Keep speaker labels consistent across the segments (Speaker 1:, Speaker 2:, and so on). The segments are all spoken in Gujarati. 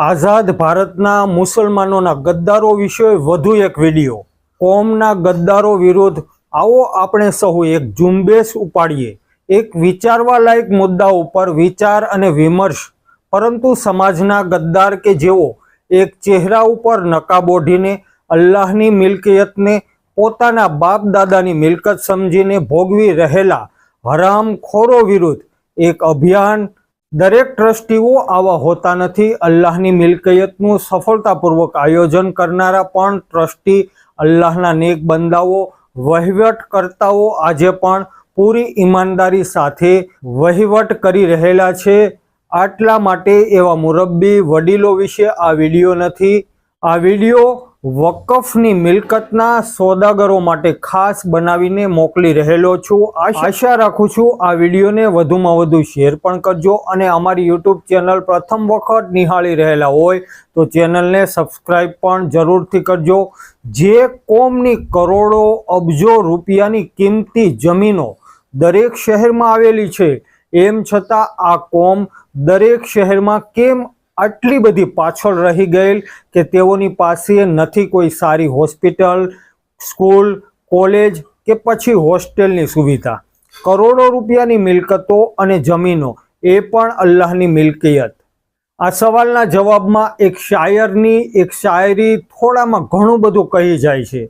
Speaker 1: આઝાદ ભારતના મુસલમાનોના ગદ્દારો વિશે વધુ એક વીડિયો. કોમના ગદ્દારો વિરુદ્ધ આવો આપણે સહુ એક ઝુંબેશ ઉપાડીએ. એક વિચારવા લાયક મુદ્દા ઉપર વિચાર અને વિમર્શ. પરંતુ સમાજના ગદ્દાર કે જેઓ એક ચહેરા ઉપર નકાબ ઓઢીને અલ્લાહની મિલકિયતને પોતાના બાપ દાદાની મિલકત સમજીને ભોગવી રહેલા હરામખોરો વિરુદ્ધ એક અભિયાન દરેક ટ્રસ્ટીઓ આવા હોતા નથી. અલ્લાહની મિલકયતનું સફળતાપૂર્વક આયોજન કરનારા પણ ટ્રસ્ટી અલ્લાહના નેક બંદાઓ વહીવટકર્તાઓ આજે પણ પૂરી ઈમાનદારી સાથે વહીવટ કરી રહેલા છે. આટલા માટે એવા મુરબ્બી વડીલો વિશે આ વીડિયો નથી. આ વીડિયો વકફની મિલકતના સોદાગરો માટે ખાસ બનાવીને મોકલી રહેલો છું. આશા રાખું છું આ વિડીયોને વધુમાં વધુ શેર પણ કરજો અને અમારી યુટ્યુબ ચેનલ પ્રથમ વખત નિહાળી રહેલા હોય તો ચેનલને સબસ્ક્રાઈબ પણ જરૂરથી કરજો. જે કોમની કરોડો અબજો રૂપિયાની કિંમતી જમીનો દરેક શહેરમાં આવેલી છે, એમ છતાં આ કોમ દરેક શહેરમાં કેમ આટલી બધી પાછળ રહી ગયેલ કે તેઓની પાસે નથી કોઈ સારી હોસ્પિટલ, સ્કૂલ, કોલેજ કે પછી હોસ્ટેલની સુવિધા. કરોડો રૂપિયાની મિલકતો અને જમીનો, એ પણ અલ્લાહની મિલકિયત. આ સવાલના જવાબમાં એક શાયરની, એક શાયરી થોડામાં ઘણું બધું કહી જાય છે.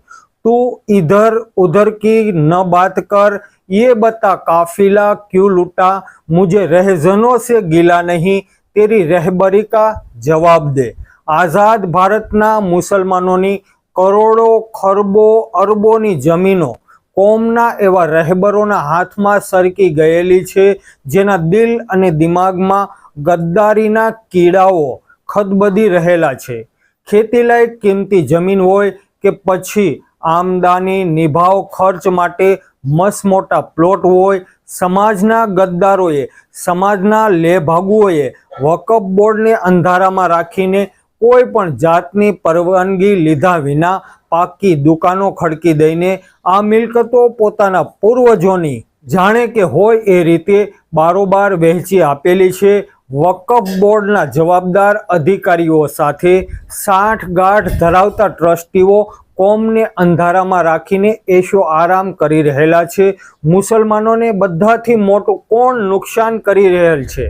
Speaker 1: તું ઇધર ઉધર કી ન બાત કર એ બતા કાફિલા ક્યુ લૂટા, મુજે રહેઝનો છે ગીલા નહીં તેરી રહેબરી કા જવાબ દે. આઝાદ ભારતના મુસલમાનોની કરોડો ખરબો અરબોની જમીનો કોમના એવા રહેબરોના હાથમાં સરકી ગયેલી છે, જેના દિલ અને દિમાગમાં ગદ્દારીના કીડાઓ ખદબદી રહેલા છે. ખેતીલાયક કિંમતી જમીન હોય કે પછી આમદાની નિભાવ ખર્ચ માટે મસમોટા મોટા પ્લોટ હોય સમાજના ગદ્દારોએ, સમાજના લેભાગુઓએ વકફ બોર્ડને અંધારામાં રાખીને કોઈ પણ જાતની પરવાનગી લીધા વિના પાકી દુકાનો ખડકી દઈને આ મિલકતો પોતાના પૂર્વજોની જાણે કે હોય એ રીતે બારોબાર વહેંચી આપેલી છે. વકફ બોર્ડના જવાબદાર અધિકારીઓ સાથે સાઠગાંઠ ધરાવતા ટ્રસ્ટીઓ કોમને અંધારામાં રાખીને એશો આરામ કરી રહેલા છે? મુસલમાનોને બધાથી મોટું કોણ નુકસાન કરી રહેલ છે?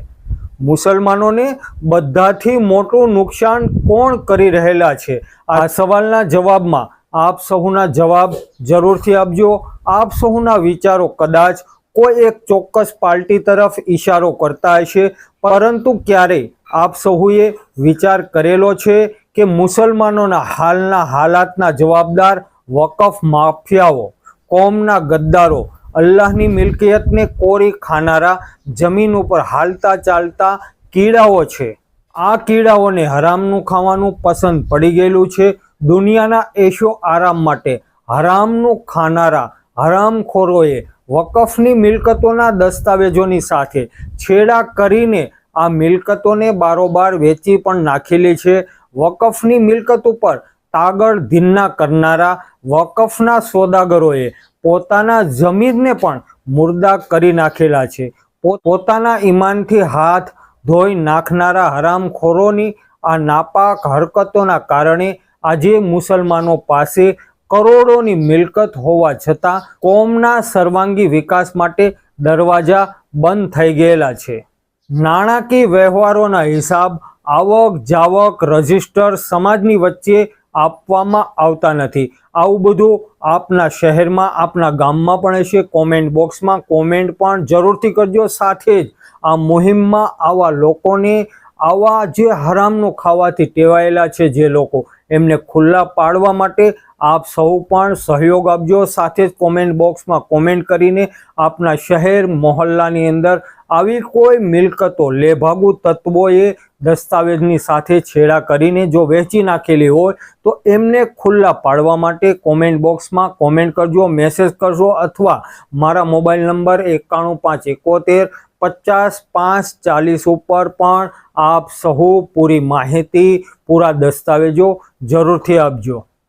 Speaker 1: મુસલમાનોને બધાથી મોટું નુકસાન કોણ કરી રહેલા છે? આ સવાલના જવાબમાં આપ સહુના જવાબ જરૂરથી આપજો. આપ સહુના વિચારો કદાચ કોઈ એક ચોક્કસ પાર્ટી તરફ ઇશારો કરતા હશે. પરંતુ ક્યારેય આપ સહુએ વિચાર કરેલો છે કે મુસલમાનોના હાલના હાલાતના જવાબદાર વકફ માફિયાઓ, કોમના ગદ્દારો, અલ્લાહની મિલકિયતને કોરી ખાનારા, જમીન ઉપર હાલતા ચાલતા કીડાઓ છે. આ કીડાઓને હરામનું ખાવાનું પસંદ પડી ગયેલું છે. દુનિયાના એશો આરામ માટે હરામનું ખાનારા, હરામખોરોએ વકફની મિલકતોના દસ્તાવેજોની સાથે છેડા કરીને આ મિલકતોને બારોબાર વેચી પણ નાખેલી છે. વકફની મિલકત ઉપર તાગળ ધીન્ના કરનારા વકફના સોદાગરોએ પોતાના જમીનને પણ મુર્દા કરી નાખેલા છે. પોતાના ઈમાનથી હાથ ધોઈ નાખનારા હરામખોરોની આ નાપાક હરકતોના કારણે આજે મુસલમાનો પાસે કરોડોની મિલકત હોવા છતાં કોમના સર્વાંગી વિકાસ માટે દરવાજા બંધ થઈ ગયેલા છે. નાણાકીય વ્યવહારોના હિસાબ આવક જાવક રજિસ્ટર સમાજની વચ્ચે આપવામાં આવતા નથી. આવું બધું આપના શહેરમાં, આપના ગામમાં પણ હશે. કોમેન્ટ બોક્સમાં કોમેન્ટ પણ જરૂરથી કરજો. સાથે જ આ મુહિમમાં આવા લોકોને આવા જે હરામનું ખાવાથી ટેવાયેલા છે જે લોકો એમને ખુલ્લા પાડવા માટે આપ સૌ પણ સહયોગ આપજો. સાથે જ કોમેન્ટ બોક્સમાં કોમેન્ટ કરીને આપના શહેર, મોહલ્લાની અંદર આવી કોઈ મિલકતો, લેભાગુ તત્વોએ દસ્તાવેજની સાથે છેડા કરીને જો વેચી નાખેલી હોય, તો એમને ખુલ્લા પાડવા માટે કોમેન્ટ બોક્સમાં કોમેન્ટ કરજો મેસેજ કરજો અથવા મારા મોબાઈલ નંબર એકાણું પાંચ એકોતેર પચાસ પાંચ ચાલીસ ઉપર પણ આપ સહુ પૂરી માહિતી, પૂરા દસ્તાવેજો જરૂરથી આપજો.